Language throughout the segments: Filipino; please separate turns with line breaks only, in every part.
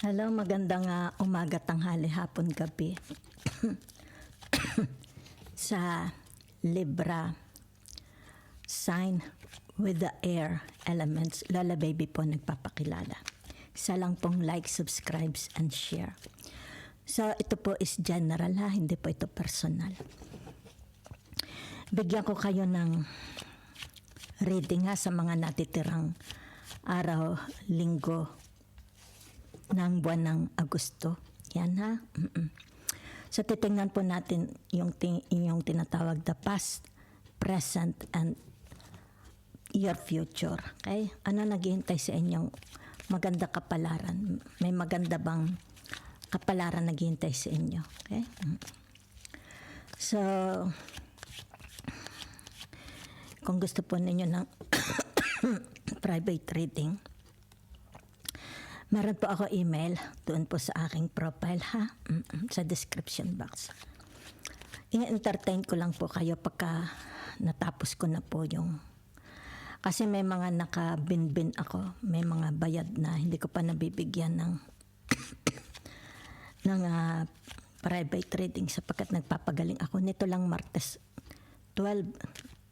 Hello, magandang ah, umaga, tanghali, hapon, gabi. Sa Libra, sign with the air elements, Lola Baby po nagpapakilala. Isa lang pong like, subscribes, and share. So, ito po is general ha, hindi po ito personal. Bigyan ko kayo ng reading ha sa mga natitirang araw, linggo, ng buwan ng Agosto. Yan ha. Mm-mm. So titingnan po natin yung, ting- yung tinatawag the past, present, and your future. Okay? Ano naghihintay sa inyong maganda kapalaran? May maganda bang kapalaran naghihintay sa inyo? Okay? So, kung gusto po ninyo ng private reading, Meron po ako email doon po sa aking profile ha, Mm-mm, sa description box. I-entertain ko lang po kayo pagka natapos ko na po yung kasi may mga nakabinbin ako, may mga bayad na hindi ko pa nabibigyan ng ng ah, private reading sapagkat nagpapagaling ako. Nito lang Martes 12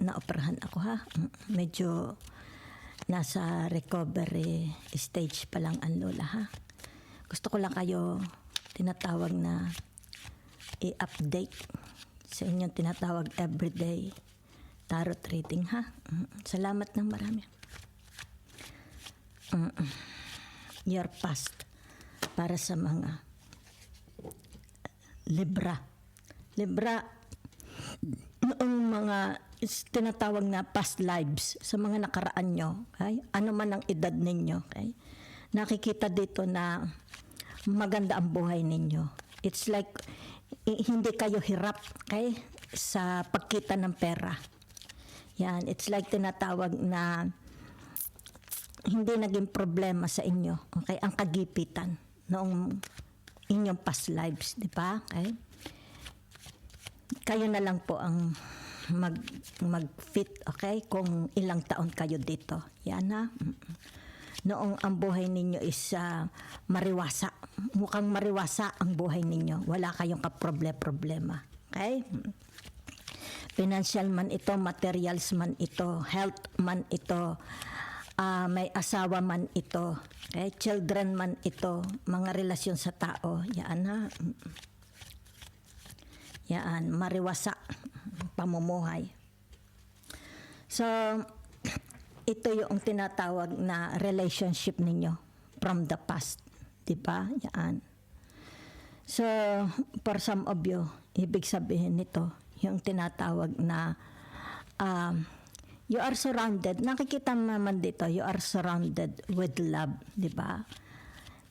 na operahan ako ha. Medyo nasa recovery stage pa lang ang lola ha. Gusto ko lang kayo tinatawag na i-update sa inyong tinatawag everyday tarot reading ha. Salamat ng marami. Your past para sa mga Libra. Libra, noong mga is tinatawag na past lives sa mga nakaraan nyo, okay? ano man ang edad ninyo, okay? nakikita dito na maganda ang buhay ninyo. It's like hindi kayo hirap okay? sa pagkita ng pera. Yan, it's like tinatawag na hindi naging problema sa inyo, okay? Ang kagipitan noong inyong past lives, di ba? Okay? Kayo na lang po ang mag mag-fit, okay? Kung ilang taon kayo dito. Yan ha. Noong ang buhay ninyo is ah, mariwasa. Mukhang mariwasa ang buhay ninyo. Wala kayong kaproble-problema. Okay? Financial man ito, materials man ito, health man ito, ah, may asawa man ito, okay? children man ito, mga relasyon sa tao, yan ha. Yan, mariwasa, pamumuhay. So, ito yung tinatawag na relationship ninyo from the past. Di ba? Yan. So, for some of you, ibig sabihin nito, yung tinatawag na um, you are surrounded, nakikita mo naman dito, you are surrounded with love, di ba?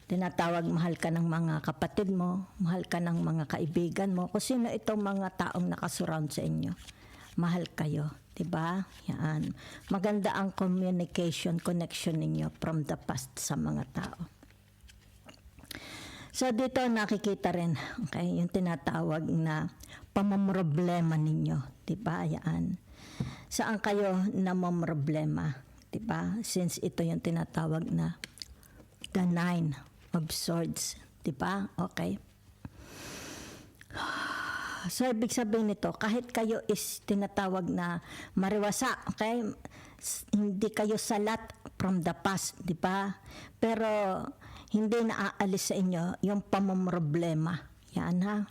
Tinatawag, mahal ka ng mga kapatid mo, mahal ka ng mga kaibigan mo, kung sino itong mga taong nakasurround sa inyo. Mahal kayo, di ba? Yan. Maganda ang communication, connection ninyo from the past sa mga tao. So dito nakikita rin, okay, yung tinatawag na pamamroblema ninyo, 'di ba? Yan. Saan kayo namamroblema, 'di ba? Since ito yung tinatawag na the nine of swords, 'di ba? Okay. So, ibig sabihin nito, kahit kayo is tinatawag na mariwasa, okay? Hindi kayo salat from the past, di ba? Pero, hindi naaalis sa inyo yung pamamroblema. Yan ha.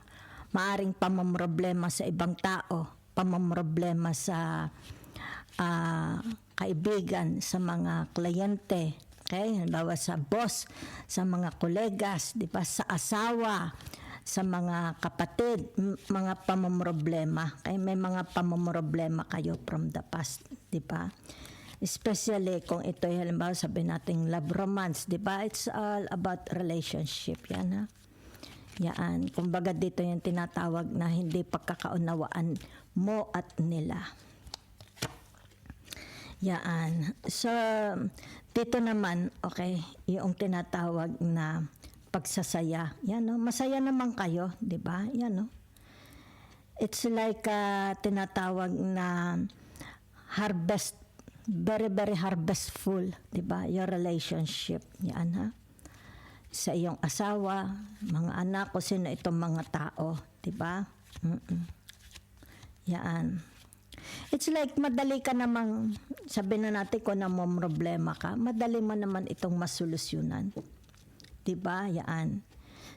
Maaring pamamroblema sa ibang tao, pamamroblema sa ah, kaibigan, sa mga kliyente, okay? Halimbawa sa boss, sa mga kolegas, di ba? Sa asawa, sa mga kapatid, mga pamamroblema. Kaya may mga pamamroblema kayo from the past, di ba? Especially kung ito ay halimbawa sabi natin love romance, di ba? It's all about relationship, yan ha. Yan. Kumbaga dito yung tinatawag na hindi pagkakaunawaan mo at nila. Yan. So, dito naman, okay, yung tinatawag na pagsasaya. Yan, no? Masaya naman kayo, di ba? Yan, no? It's like ah, tinatawag na harvest, very, very harvestful, di ba? Your relationship. Yan, ha? sa iyong asawa, mga anak, o sino itong mga tao, di ba? Mm-mm. It's like madali ka namang, sabi na natin kung na mo problema ka, madali mo naman itong masolusyonan. Diba? Yan.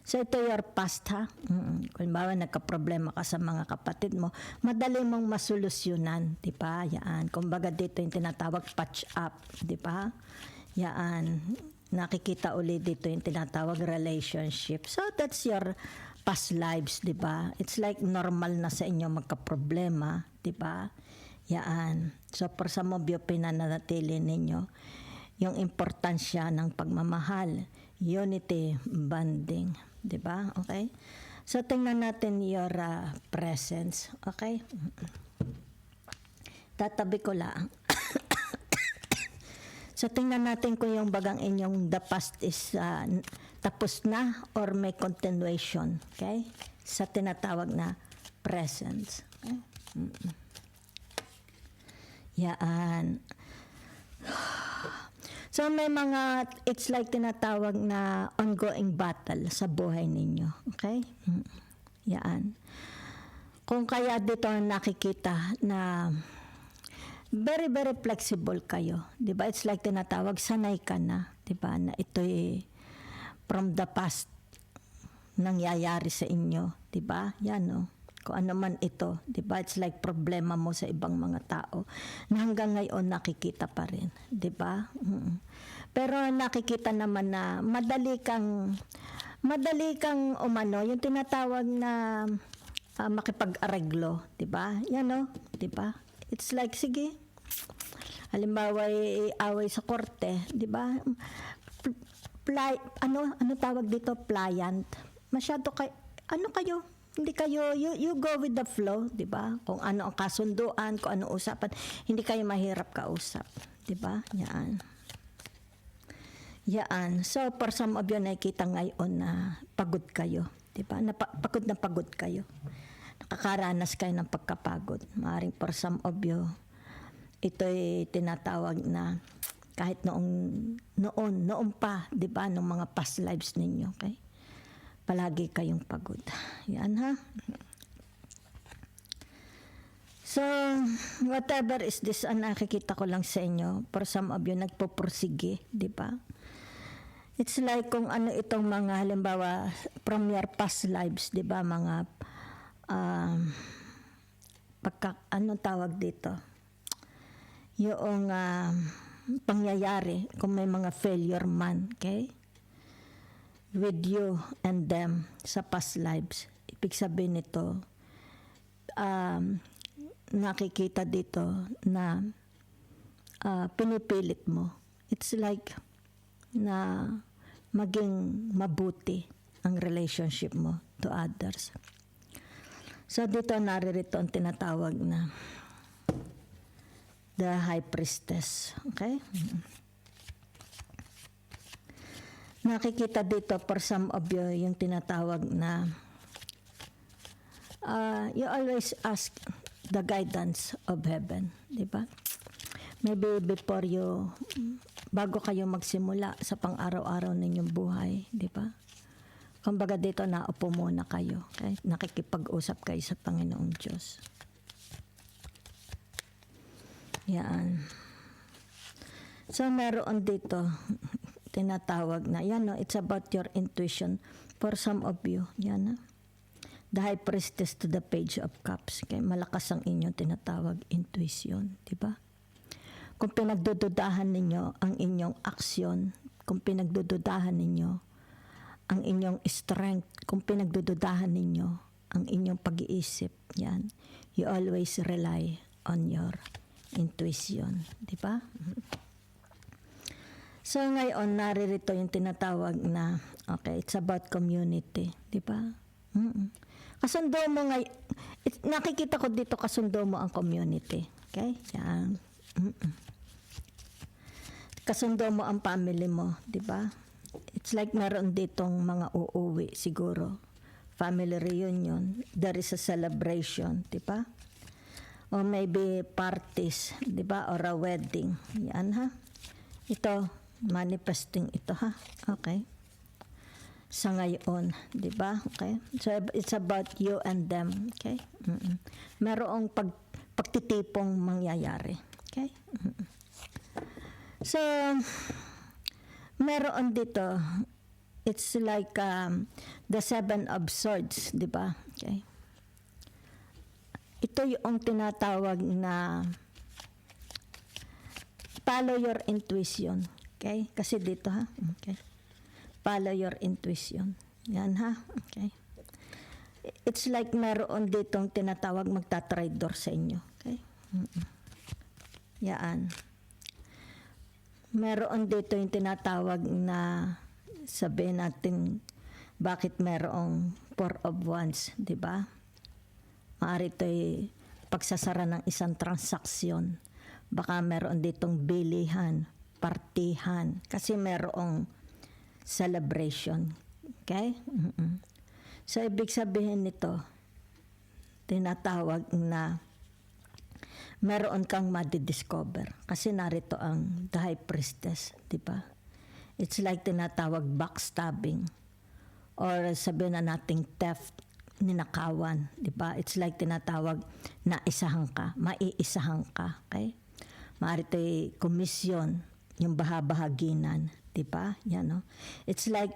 So ito your past ha. Mm, Kung bawa nagka-problema ka sa mga kapatid mo, madali mong masolusyonan. Diba? Yan. Kumbaga dito yung tinatawag patch up. Diba? Yan. Nakikita ulit dito yung tinatawag relationship. So that's your past lives, di ba? It's like normal na sa inyo magka-problema, di ba? Yaan. So, for some of you, pinanatili ninyo yung importansya ng pagmamahal, unity, bonding, di ba? Okay? So, tingnan natin your uh, presence, okay? Tatabi ko lang. So tingnan natin kung yung bagang inyong the past is uh, tapos na or may continuation. Okay? Sa tinatawag na presence. Okay? Mm-mm. Yaan. So may mga, it's like tinatawag na ongoing battle sa buhay ninyo. Okay? Mm. Yaan. Kung kaya dito nakikita na very very flexible kayo 'di ba it's like tinatawag sanay ka na 'di ba na ito'y from the past nangyayari sa inyo 'di ba yan no kung ano man ito 'di ba it's like problema mo sa ibang mga tao na hanggang ngayon nakikita pa rin 'di ba Mm. pero nakikita naman na madali kang madali kang umano yung tinatawag na ah, makipag-areglo 'di ba yan no 'di ba It's like, sige, halimbawa ay away sa korte, di ba? Pl- Ply, ano, ano tawag dito? Pliant. Masyado kay, ano kayo? Hindi kayo, you, you go with the flow, di ba? Kung ano ang kasunduan, kung ano usapan, hindi kayo mahirap kausap, di ba? Yan. Yan. So, for some of you, nakikita ngayon na pagod kayo. Di ba? Napa, pagod na pagod kayo. Nakakaranas kayo ng pagkapagod. Maaring for some of you, ito'y tinatawag na kahit noong noon, noon pa, 'di ba, nung mga past lives ninyo, okay? Palagi kayong pagod. Yan ha. So, whatever is this, ang nakikita ko lang sa inyo, for some of you, nagpupursige, di ba? It's like kung ano itong mga, halimbawa, from your past lives, di ba, mga, um, pagka, ano tawag dito? Yung um, pangyayari, kung may mga failure man, okay? With you and them sa past lives. Ibig sabihin nito, um, nakikita dito na ah, pinipilit mo. It's like na maging mabuti ang relationship mo to others. So dito naririto ang tinatawag na the high priestess. Okay? Nakikita dito for some of you yung tinatawag na uh, you always ask the guidance of heaven, di ba? Maybe before you, bago kayo magsimula sa pang-araw-araw ninyong buhay, di ba? Kumbaga dito na upo muna kayo, okay? nakikipag-usap kayo sa Panginoong Diyos. Yan. So meron dito, tinatawag na, yan no, it's about your intuition for some of you. Yan na the high priestess to the page of cups. Kaya malakas ang inyong tinatawag intuition, di ba? Kung pinagdududahan ninyo ang inyong aksyon, kung pinagdududahan ninyo ang inyong strength, kung pinagdududahan ninyo ang inyong pag-iisip, yan, you always rely on your intuition, di ba? So ngayon, naririto yung tinatawag na, okay, it's about community, di ba? Mm-mm. Kasundo mo ngay it, nakikita ko dito kasundo mo ang community. Okay? Yan. Mm-mm. Kasundo mo ang family mo, 'di ba? It's like meron ditong mga uuwi siguro. Family reunion, there is a celebration, 'di ba? Or maybe parties, 'di ba? Or a wedding. Yan ha. Ito manifesting ito ha. Okay. sa ngayon, 'di ba? Okay? So it's about you and them, okay? Mm-mm. Merong pag pagtitipong mangyayari, okay? Mm-mm. So meron dito it's like um, the seven of swords, 'di ba? Okay? Ito yung tinatawag na follow your intuition. Okay? Kasi dito ha. Okay. Follow your intuition. Yan ha. Okay. It's like meron ditong tinatawag magta-traitor sa inyo. Okay? Mm-mm. Yan. Meron dito yung tinatawag na sabihin natin bakit merong four of wands, di ba? Maari ito'y pagsasara ng isang transaksyon. Baka meron ditong bilihan, partihan, kasi merong celebration. Okay? Mm-mm. So, ibig sabihin nito, tinatawag na meron kang madidiscover. Kasi narito ang the high priestess, di ba? It's like tinatawag backstabbing or sabihin na nating theft, ninakawan, di ba? It's like tinatawag na isahan ka, maiisahan ka, okay? Maaari ito'y komisyon, yung bahabahaginan, di ba? Yan, no? It's like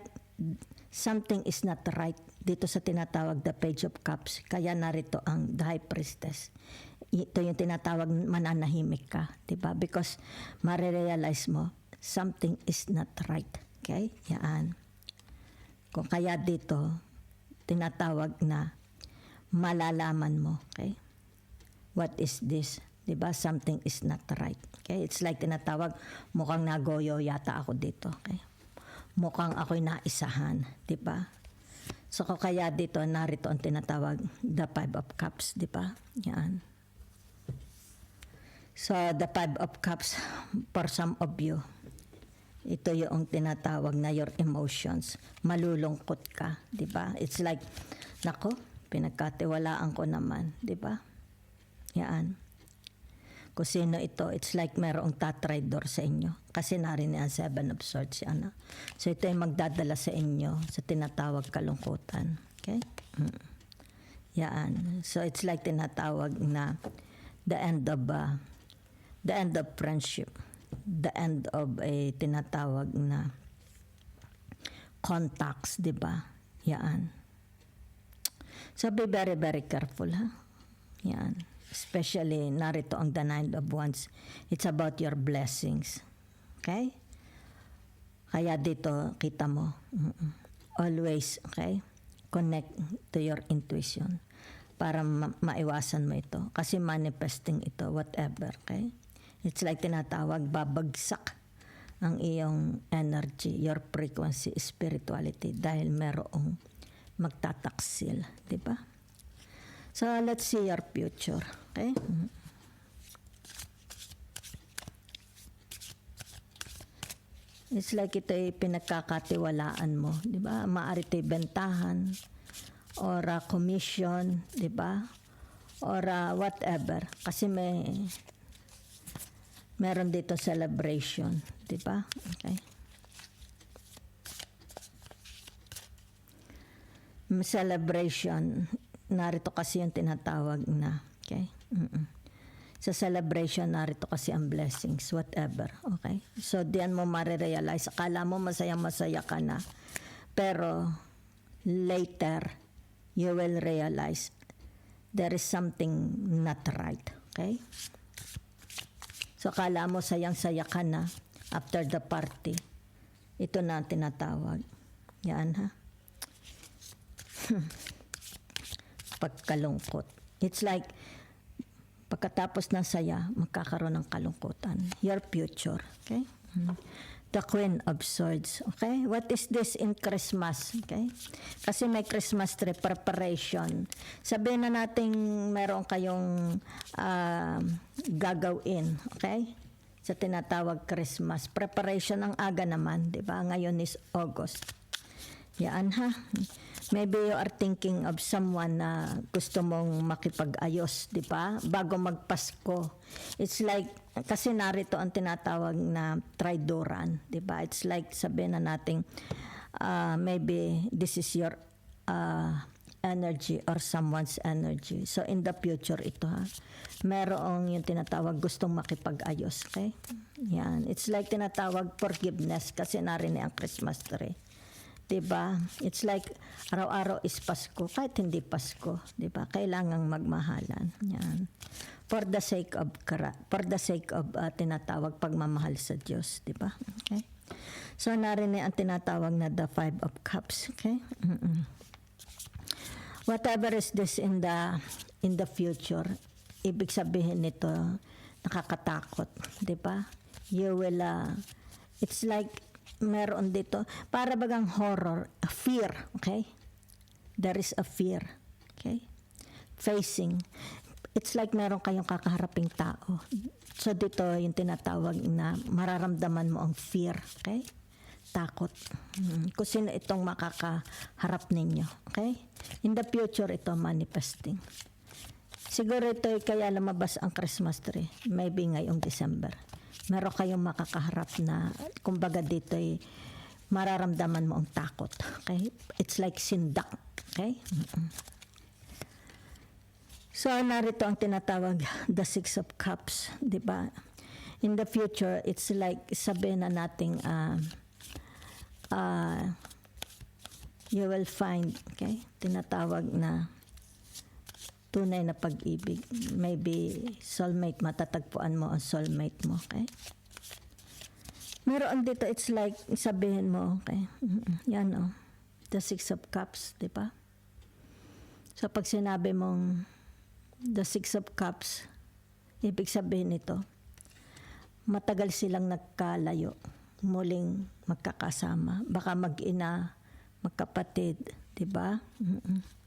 something is not right dito sa tinatawag the page of cups. Kaya narito ang the high priestess. Ito yung tinatawag mananahimik ka, di ba? Because marirealize mo, something is not right. Okay? Yan. Kung kaya dito, tinatawag na malalaman mo, okay? What is this? 'Di ba? Something is not right. Okay? It's like tinatawag, mukhang nagoyo yata ako dito, okay? Mukhang ako'y naisahan, 'di ba? So kaya dito narito ang tinatawag the five of cups, 'di ba? Yan. So the five of cups for some of you, ito yung tinatawag na your emotions. Malulungkot ka, di ba? It's like, nako, pinagkatiwalaan ko naman, di ba? Yan. Kung sino ito, it's like merong tatraidor sa inyo. Kasi narin ang seven of swords yan. ah. So ito yung magdadala sa inyo sa tinatawag kalungkutan. Okay? Mm. Yan. So it's like tinatawag na the end of uh, the end of friendship the end of a tinatawag na contacts, di ba? Yan. So be very, very careful, ha? Yan. Especially, narito ang the nine of wands. It's about your blessings. Okay? Kaya dito, kita mo. Always, okay? Connect to your intuition para ma- maiwasan mo ito. Kasi manifesting ito, whatever, okay? It's like tinatawag, babagsak ang iyong energy, your frequency, spirituality dahil merong magtataksil, di ba? So, let's see your future, okay? Mhm. It's like ito ay pinagkakatiwalaan mo, di ba? Maari ito'y bentahan or uh, commission, di ba? Or uh, whatever. Kasi may meron dito celebration, di ba? Okay. Celebration, narito kasi yung tinatawag na, okay? Mm-mm. Sa celebration, narito kasi ang blessings, whatever, okay? So, diyan mo marirealize, akala mo masaya-masaya ka na, pero later, you will realize there is something not right, okay? So, akala mo sayang-saya ka na after the party. Ito na ang tinatawag. Yan, ha? Pagkalungkot. It's like, pagkatapos ng saya, magkakaroon ng kalungkutan. Your future. Okay? Mhm. The Queen of Swords. Okay? What is this in Christmas? Okay? Kasi may Christmas tree preparation. Sabihin na natin meron kayong ah, gagawin. Okay? Sa tinatawag Christmas. Preparation ang aga naman. di ba Ngayon is August. Yan ha. Maybe you are thinking of someone na gusto mong makipag-ayos, di ba? Bago magpasko. It's like, kasi narito ang tinatawag na tridoran, di ba? It's like sabihin na nating uh, maybe this is your uh, energy or someone's energy. So in the future ito ha, merong yung tinatawag gustong makipag-ayos. Okay? Yan. It's like tinatawag forgiveness kasi narinig ang Christmas tree. 'Di ba? It's like araw-araw is Pasko kahit hindi Pasko, 'di ba? Kailangang magmahalan. Yan. For the sake of for the sake of uh, tinatawag pagmamahal sa Diyos, 'di ba? Okay? So narinig ang tinatawag na the five of cups, okay? Mm-mm. Whatever is this in the in the future, ibig sabihin nito nakakatakot, 'di ba? You will uh, it's like meron dito para bagang horror, a fear, okay? There is a fear, okay? Facing. It's like meron kayong kakaharaping tao. So dito yung tinatawag na mararamdaman mo ang fear, okay? Takot. Hmm. Kung sino itong makakaharap ninyo, okay? In the future, ito manifesting. Siguro ito ay kaya lumabas ang Christmas tree. Maybe ngayong December. Meron kayong makakaharap na, kumbaga dito ay mararamdaman mo ang takot. Okay? It's like sindak. Okay? So, narito ang tinatawag the Six of Cups. di ba? In the future, it's like sabihin na nating uh, uh, you will find, okay, tinatawag na tunay na pag-ibig. Maybe soulmate, matatagpuan mo ang soulmate mo, okay? Meron dito, it's like, sabihin mo, okay, yan o, the six of cups, di ba? So pag sinabi mong the six of cups, ibig sabihin nito, matagal silang nagkalayo, muling magkakasama, baka mag-ina, magkapatid, di ba? Mm-mm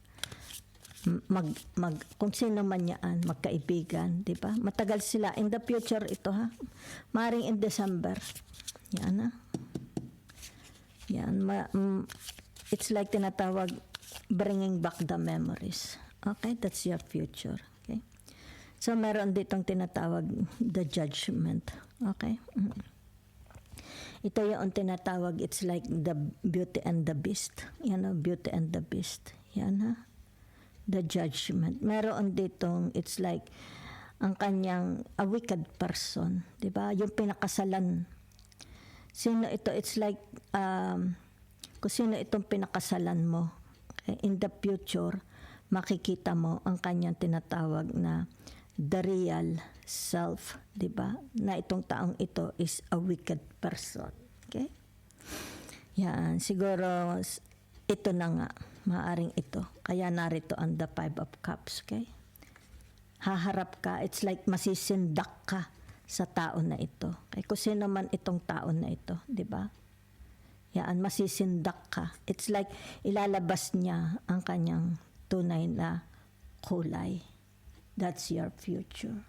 mag, mag kung sino man yan, magkaibigan, di ba? Matagal sila. In the future ito ha. Maring in December. Yan ha. Yan. Ma, mm, it's like tinatawag bringing back the memories. Okay? That's your future. Okay? So, meron ditong tinatawag the judgment. Okay? Mm. Ito yung tinatawag, it's like the beauty and the beast. Yan o, beauty and the beast. Yan ha the judgment. Meron ditong, it's like, ang kanyang a wicked person, 'di ba? Yung pinakasalan. Sino ito? It's like um, kung sino itong pinakasalan mo. In the future, makikita mo ang kanyang tinatawag na the real self, 'di ba? Na itong taong ito is a wicked person. Okay? Yan, siguro ito na nga, maaring ito. Kaya narito ang the five of cups, okay? Haharap ka, it's like masisindak ka sa tao na ito. Okay? Kung sino man itong tao na ito, di ba? Yan, masisindak ka. It's like ilalabas niya ang kanyang tunay na kulay. That's your future.